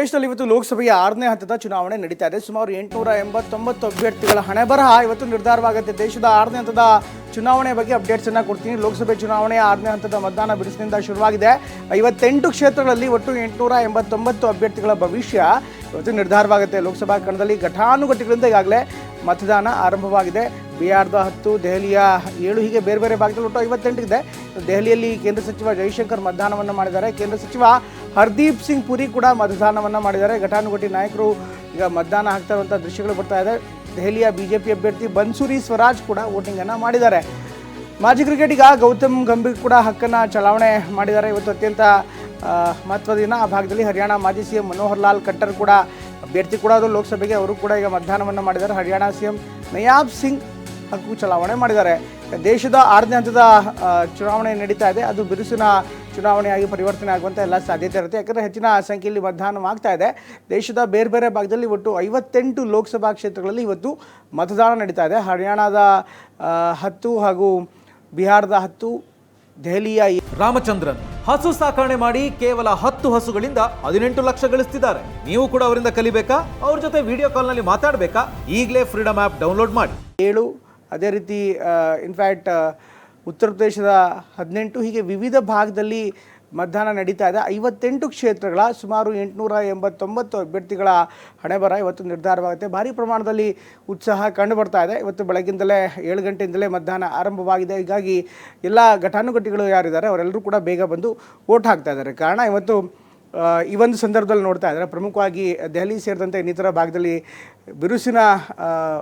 ದೇಶದಲ್ಲಿ ಇವತ್ತು ಲೋಕಸಭೆಯ ಆರನೇ ಹಂತದ ಚುನಾವಣೆ ನಡೀತಾ ಇದೆ. ಸುಮಾರು ಎಂಟುನೂರ ಎಂಬತ್ತೊಂಬತ್ತು ಅಭ್ಯರ್ಥಿಗಳ ಹಣೆ ಬರಹ ಇವತ್ತು ನಿರ್ಧಾರವಾಗುತ್ತೆ. ದೇಶದ ಆರನೇ ಹಂತದ ಚುನಾವಣೆ ಬಗ್ಗೆ ಅಪ್ಡೇಟ್ಸ್ ಅನ್ನ ಕೊಡ್ತೀನಿ. ಲೋಕಸಭೆ ಚುನಾವಣೆಯ ಆರನೇ ಹಂತದ ಮತದಾನ ಬಿರುಸಿನಿಂದ ಶುರುವಾಗಿದೆ. ಐವತ್ತೆಂಟು ಕ್ಷೇತ್ರಗಳಲ್ಲಿ ಒಟ್ಟು ಎಂಟುನೂರ ಎಂಬತ್ತೊಂಬತ್ತು ಅಭ್ಯರ್ಥಿಗಳ ಭವಿಷ್ಯ ಇವತ್ತು ನಿರ್ಧಾರವಾಗುತ್ತೆ. ಲೋಕಸಭಾ ಕಣದಲ್ಲಿ ಘಟಾನುಘಟಿಗಳಿಂದ ಈಗಾಗಲೇ ಮತದಾನ ಆರಂಭವಾಗಿದೆ. ಬಿಹಾರದ ಹತ್ತು, ದೆಹಲಿಯ ಏಳು ಹೀಗೆ ಬೇರೆ ಬೇರೆ ಭಾಗದಲ್ಲಿ ಒಟ್ಟು ಐವತ್ತೆಂಟಿದೆ ದೆಹಲಿಯಲ್ಲಿ ಕೇಂದ್ರ ಸಚಿವ ಜೈಶಂಕರ್ ಮತದಾನವನ್ನು ಮಾಡಿದ್ದಾರೆ. ಕೇಂದ್ರ ಸಚಿವ ಹರ್ದೀಪ್ ಸಿಂಗ್ ಪುರಿ ಕೂಡ ಮತದಾನವನ್ನು ಮಾಡಿದ್ದಾರೆ. ಘಟಾನುಘಟಿ ನಾಯಕರು ಈಗ ಮತದಾನ ಹಾಕ್ತಾ ಇರುವಂಥ ದೃಶ್ಯಗಳು ಬರ್ತಾ ಇದೆ. ದೆಹಲಿಯ ಬಿಜೆಪಿ ಅಭ್ಯರ್ಥಿ ಬನ್ಸೂರಿ ಸ್ವರಾಜ್ ಕೂಡ ವೋಟಿಂಗನ್ನು ಮಾಡಿದ್ದಾರೆ. ಮಾಜಿ ಕ್ರಿಕೆಟಿಗ ಗೌತಮ್ ಗಂಭೀರ್ ಕೂಡ ಹಕ್ಕನ್ನು ಚಲಾವಣೆ ಮಾಡಿದ್ದಾರೆ. ಇವತ್ತು ಅತ್ಯಂತ ಮಹತ್ವದ ದಿನ. ಆ ಭಾಗದಲ್ಲಿ ಹರಿಯಾಣ ಮಾಜಿ ಸಿ ಎಂ ಮನೋಹರ್ ಲಾಲ್ ಖಟ್ಟರ್ ಕೂಡ ಅಭ್ಯರ್ಥಿ ಕೂಡ ಅದು ಲೋಕಸಭೆಗೆ ಅವರು ಕೂಡ ಈಗ ಮತದಾನವನ್ನು ಮಾಡಿದ್ದಾರೆ. ಹರಿಯಾಣ ಸಿ ಎಂ ನಯಾಬ್ ಸಿಂಗ್ ಹಕ್ಕು ಚಲಾವಣೆ ಮಾಡಿದ್ದಾರೆ. ದೇಶದ ಆರನೇ ಹಂತದ ಚುನಾವಣೆ ನಡೀತಾ ಇದೆ. ಅದು ಬಿರುಸಿನ ಚುನಾವಣೆಯಾಗಿ ಪರಿವರ್ತನೆ ಆಗುವಂಥ ಎಲ್ಲ ಸಾಧ್ಯತೆ ಇರುತ್ತೆ. ಯಾಕಂದರೆ ಹೆಚ್ಚಿನ ಸಂಖ್ಯೆಯಲ್ಲಿ ಮತದಾನ ಆಗ್ತಾ ಇದೆ. ದೇಶದ ಬೇರೆ ಬೇರೆ ಭಾಗದಲ್ಲಿ ಒಟ್ಟು ಐವತ್ತೆಂಟು ಲೋಕಸಭಾ ಕ್ಷೇತ್ರಗಳಲ್ಲಿ ಇವತ್ತು ಮತದಾನ ನಡೀತಾ ಇದೆ. ಹರಿಯಾಣದ ಹತ್ತು ಹಾಗೂ ಬಿಹಾರದ ಹತ್ತು ದೆಹಲಿಯ ರಾಮಚಂದ್ರನ್ ಹಸು ಸಾಕಣೆ ಮಾಡಿ ಕೇವಲ ಹತ್ತು ಹಸುಗಳಿಂದ ಹದಿನೆಂಟು ಲಕ್ಷ ಗಳಿಸ್ತಿದ್ದಾರೆ. ನೀವು ಕೂಡ ಅವರಿಂದ ಕಲಿಬೇಕಾ? ಅವ್ರ ಜೊತೆ ವಿಡಿಯೋ ಕಾಲ್ನಲ್ಲಿ ಮಾತಾಡಬೇಕಾ? ಈಗಲೇ ಫ್ರೀಡಮ್ ಆ್ಯಪ್ ಡೌನ್ಲೋಡ್ ಮಾಡಿ. ಏಳು ಅದೇ ರೀತಿ ಇನ್ಫ್ಯಾಕ್ಟ್ ಉತ್ತರ ಪ್ರದೇಶದ ಹದಿನೆಂಟು, ಹೀಗೆ ವಿವಿಧ ಭಾಗದಲ್ಲಿ ಮತದಾನ ನಡೀತಾ ಇದೆ. ಐವತ್ತೆಂಟು ಕ್ಷೇತ್ರಗಳ ಸುಮಾರು ಎಂಟುನೂರ ಎಂಬತ್ತೊಂಬತ್ತು ಅಭ್ಯರ್ಥಿಗಳ ಹಣೆಬರ ಇವತ್ತು ನಿರ್ಧಾರವಾಗುತ್ತೆ. ಭಾರಿ ಪ್ರಮಾಣದಲ್ಲಿ ಉತ್ಸಾಹ ಕಂಡು ಬರ್ತಾ ಇದೆ. ಇವತ್ತು ಬೆಳಗ್ಗಿಂದಲೇ ಏಳು ಗಂಟೆಯಿಂದಲೇ ಮತದಾನ ಆರಂಭವಾಗಿದೆ. ಹೀಗಾಗಿ ಎಲ್ಲ ಘಟಾನುಘಟಿಗಳು ಯಾರಿದ್ದಾರೆ ಅವರೆಲ್ಲರೂ ಕೂಡ ಬೇಗ ಬಂದು ವೋಟ್ ಹಾಕ್ತಾ ಇದ್ದಾರೆ. ಕಾರಣ ಇವತ್ತು ಈ ಒಂದು ಸಂದರ್ಭದಲ್ಲಿ ನೋಡ್ತಾ ಇದ್ದಾರೆ ಪ್ರಮುಖವಾಗಿ ದೆಹಲಿ ಸೇರಿದಂತೆ ಇನ್ನಿತರ ಭಾಗದಲ್ಲಿ ಬಿರುಸಿನ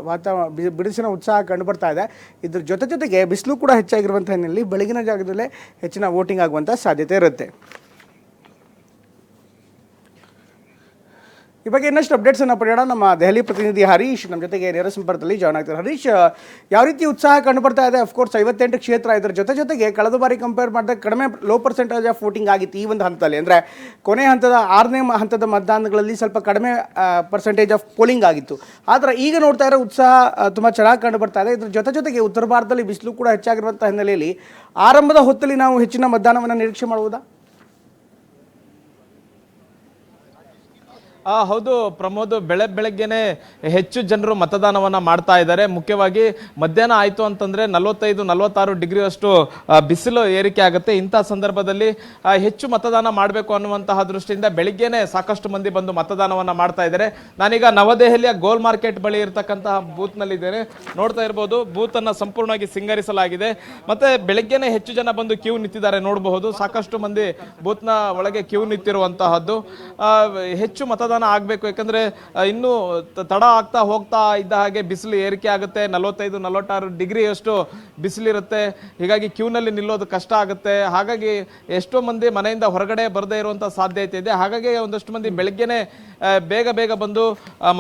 ವಾತಾವರಣ ಬಿರುಸಿನ ಉತ್ಸಾಹ ಕಂಡುಬರ್ತಾ ಇದೆ. ಇದ್ರ ಜೊತೆ ಜೊತೆಗೆ ಬಿಸಿಲು ಕೂಡ ಹೆಚ್ಚಾಗಿರುವಂಥ ಹಿನ್ನೆಲೆಯಲ್ಲಿ ಬೆಳಗಿನ ಜಾಗದಲ್ಲೇ ಹೆಚ್ಚಿನ ವೋಟಿಂಗ್ ಆಗುವಂಥ ಸಾಧ್ಯತೆ ಇರುತ್ತೆ. ಈ ಬಗ್ಗೆ ಇನ್ನಷ್ಟು ಅಪ್ಡೇಟ್ಸ್ ಅನ್ನು ಪಡೆಯೋಣ. ನಮ್ಮ ದೆಹಲಿ ಪ್ರತಿನಿಧಿ ಹರೀಶ್ ನಮ್ಮ ಜೊತೆಗೆ ನೇರ ಸಂಪರ್ಕದಲ್ಲಿ ಜಾಯ್ನ್ ಆಗ್ತಾರೆ. ಹರೀಶ್ ಯಾವ ರೀತಿ ಉತ್ಸಾಹ ಕಂಡು ಬರ್ತಾ ಇದೆ? ಅಫ್ಕೋರ್ಸ್ ಐವತ್ತೆಂಟು ಕ್ಷೇತ್ರ ಇದರ ಜೊತೆ ಜೊತೆಗೆ ಕಳೆದ ಬಾರಿ ಕಂಪೇರ್ ಮಾಡಿದಾಗ ಕಡಿಮೆ ಲೋ ಪರ್ಸೆಂಟೇಜ್ ಆಫ್ ವೋಟಿಂಗ್ ಆಗಿತ್ತು ಈ ಒಂದು ಹಂತದಲ್ಲಿ. ಅಂದರೆ ಕೊನೆ ಹಂತದ, ಆರನೇ ಹಂತದ ಮತದಾನಗಳಲ್ಲಿ ಸ್ವಲ್ಪ ಕಡಿಮೆ ಪರ್ಸೆಂಟೇಜ್ ಆಫ್ ಪೋಲಿಂಗ್ ಆಗಿತ್ತು. ಆದರೆ ಈಗ ನೋಡ್ತಾ ಇರೋ ಉತ್ಸಾಹ ತುಂಬ ಚೆನ್ನಾಗಿ ಕಂಡು ಬರ್ತಾ ಇದೆ. ಇದ್ರ ಜೊತೆ ಜೊತೆಗೆ ಉತ್ತರ ಭಾರತದಲ್ಲಿ ಬಿಸಿಲು ಕೂಡ ಹೆಚ್ಚಾಗಿರುವಂಥ ಹಿನ್ನೆಲೆಯಲ್ಲಿ ಆರಂಭದ ಹೊತ್ತಲ್ಲಿ ನಾವು ಹೆಚ್ಚಿನ ಮತದಾನವನ್ನು ನಿರೀಕ್ಷೆ ಮಾಡುವುದಾ ಹೌದು, ಪ್ರಮೋದ್ ಬೆಳೆ ಬೆಳಗ್ಗೆನೆ ಹೆಚ್ಚು ಜನರು ಮತದಾನವನ್ನ ಮಾಡ್ತಾ ಇದ್ದಾರೆ. ಮುಖ್ಯವಾಗಿ ಮಧ್ಯಾಹ್ನ ಆಯ್ತು ಅಂತಂದ್ರೆ ನಲವತ್ತೈದು, ನಲವತ್ತಾರು ಡಿಗ್ರಿ ಅಷ್ಟು ಬಿಸಿಲು ಏರಿಕೆ ಆಗುತ್ತೆ. ಇಂಥ ಸಂದರ್ಭದಲ್ಲಿ ಹೆಚ್ಚು ಮತದಾನ ಮಾಡಬೇಕು ಅನ್ನುವಂತಹ ದೃಷ್ಟಿಯಿಂದ ಬೆಳಿಗ್ಗೆನೆ ಸಾಕಷ್ಟು ಮಂದಿ ಬಂದು ಮತದಾನವನ್ನ ಮಾಡ್ತಾ ಇದ್ದಾರೆ. ನಾನೀಗ ನವದೆಹಲಿಯ ಗೋಲ್ ಮಾರ್ಕೆಟ್ ಬಳಿ ಇರತಕ್ಕಂತಹ ಬೂತ್ನಲ್ಲಿದ್ದೇನೆ ನೋಡ್ತಾ ಇರಬಹುದು ಬೂತನ್ನು ಸಂಪೂರ್ಣವಾಗಿ ಸಿಂಗರಿಸಲಾಗಿದೆ. ಮತ್ತೆ ಬೆಳಗ್ಗೆನೆ ಹೆಚ್ಚು ಜನ ಬಂದು ಕ್ಯೂ ನಿಂತಿದ್ದಾರೆ ನೋಡಬಹುದು. ಸಾಕಷ್ಟು ಮಂದಿ ಬೂತ್ನ ಒಳಗೆ ಕ್ಯೂ ನಿಂತಿರುವಂತಹದ್ದು. ಹೆಚ್ಚು ಮತದಾನ ಆಗಬೇಕು. ಯಾಕಂದ್ರೆ ಇನ್ನೂ ತಡ ಆಗ್ತಾ ಹೋಗ್ತಾ ಇದ್ದ ಹಾಗೆ ಬಿಸಿಲು ಏರಿಕೆ ಆಗುತ್ತೆ. ನಲವತ್ತೈದು, ನಲವತ್ತಾರು ಡಿಗ್ರಿ ಅಷ್ಟು ಬಿಸಿಲಿರುತ್ತೆ. ಹೀಗಾಗಿ ಕ್ಯೂನಲ್ಲಿ ನಿಲ್ಲೋದು ಕಷ್ಟ ಆಗುತ್ತೆ. ಹಾಗಾಗಿ ಎಷ್ಟೋ ಮಂದಿ ಮನೆಯಿಂದ ಹೊರಗಡೆ ಬರದೇ ಇರುವಂಥ ಸಾಧ್ಯತೆ ಇದೆ. ಹಾಗಾಗಿ ಒಂದಷ್ಟು ಮಂದಿ ಬೆಳಗ್ಗೆನೇ ಬೇಗ ಬೇಗ ಬಂದು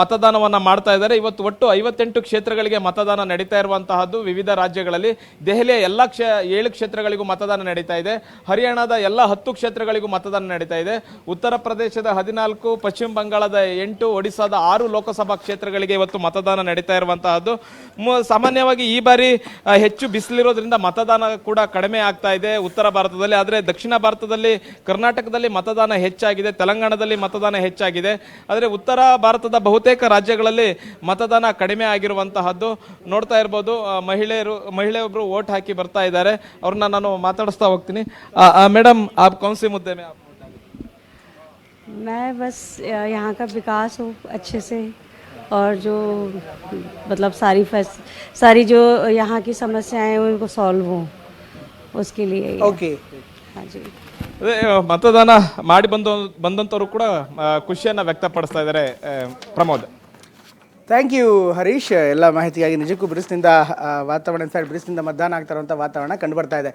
ಮತದಾನವನ್ನು ಮಾಡ್ತಾ ಇದ್ದಾರೆ. ಇವತ್ತು ಒಟ್ಟು ಐವತ್ತೆಂಟು ಕ್ಷೇತ್ರಗಳಿಗೆ ಮತದಾನ ನಡೀತಾ ಇರುವಂತಹದ್ದು ವಿವಿಧ ರಾಜ್ಯಗಳಲ್ಲಿ. ದೆಹಲಿಯ ಎಲ್ಲ ಕ್ಷೇ, ಏಳು ಕ್ಷೇತ್ರಗಳಿಗೂ ಮತದಾನ ನಡೀತಾ ಇದೆ. ಹರಿಯಾಣದ ಎಲ್ಲ ಹತ್ತು ಕ್ಷೇತ್ರಗಳಿಗೂ ಮತದಾನ ನಡೀತಾ ಇದೆ. ಉತ್ತರ ಪ್ರದೇಶದ ಹದಿನಾಲ್ಕು, ಪಶ್ಚಿಮ ಬಂಗಾಳದ ಎಂಟು ಒಡಿಸಾದ ಆರು ಲೋಕಸಭಾ ಕ್ಷೇತ್ರಗಳಿಗೆ ಇವತ್ತು ಮತದಾನ ನಡೀತಾ ಇರುವಂತಹದ್ದು. ಸಾಮಾನ್ಯವಾಗಿ ಈ ಬಾರಿ ಆ, ಹೆಚ್ಚು ಬಿಸಿಲಿರೋದ್ರಿಂದ ಮತದಾನ ಕೂಡ ಕಡಿಮೆ ಆಗ್ತಾ ಇದೆ ಉತ್ತರ ಭಾರತದಲ್ಲಿ. ಆದರೆ ದಕ್ಷಿಣ ಭಾರತದಲ್ಲಿ ಕರ್ನಾಟಕದಲ್ಲಿ ಮತದಾನ ಹೆಚ್ಚಾಗಿದೆ ತೆಲಂಗಾಣದಲ್ಲಿ ಮತದಾನ ಹೆಚ್ಚಾಗಿದೆ. ಆದರೆ ಉತ್ತರ ಭಾರತದ ಬಹುತೇಕ ರಾಜ್ಯಗಳಲ್ಲಿ ಮತದಾನ ಕಡಿಮೆ ಆಗಿರುವಂತಹದ್ದು. ನೋಡ್ತಾ ಇರ್ಬೋದು ಮಹಿಳೆಯರು ಮಹಿಳೆಯೊಬ್ಬರು ವೋಟ್ ಹಾಕಿ ಬರ್ತಾ ಇದ್ದಾರೆ. ಅವ್ರನ್ನ ನಾನು ಮಾತಾಡಿಸ್ತಾ ಹೋಗ್ತೀನಿ. ಮೇಡಮ್ ಆಪ್ ಕೌನ್ಸಿ ಮುದ್ದೆ मैं बस अ, यहाँ का विकास हो अच्छे से और जो मतलब सारी फैस सारी जो यहाँ की समस्याएं हैं उनको सॉल्व हो उसके लिए ये- ಓಕೆ हाँ जी ಅದೇ ಆ, ಮತದಾನ ಮಾಡಿ ಬಂದ ಬಂದಂತವರು ಕೂಡ ಆ, ಖುಷಿಯನ್ನ ವ್ಯಕ್ತಪಡಿಸ್ತಾ ಇದ್ದಾರೆ ಆ, ಪ್ರಮೋದ್ ಥ್ಯಾಂಕ್ ಯು ಹರೀಶ್ ಎಲ್ಲ ಮಾಹಿತಿಗಾಗಿ ನಿಜಕ್ಕೂ ಬಿರುಸಿನಿಂದ ಆ, ವಾತಾವರಣ ಇನ್ಫ್ಯಾಕ್ಟ್ ಬಿರುಸಿನಿಂದ ಮತದಾನ ಆಗ್ತಾ ಇರುವಂಥ ವಾತಾವರಣ ಕಂಡು ಬರ್ತಾ ಇದೆ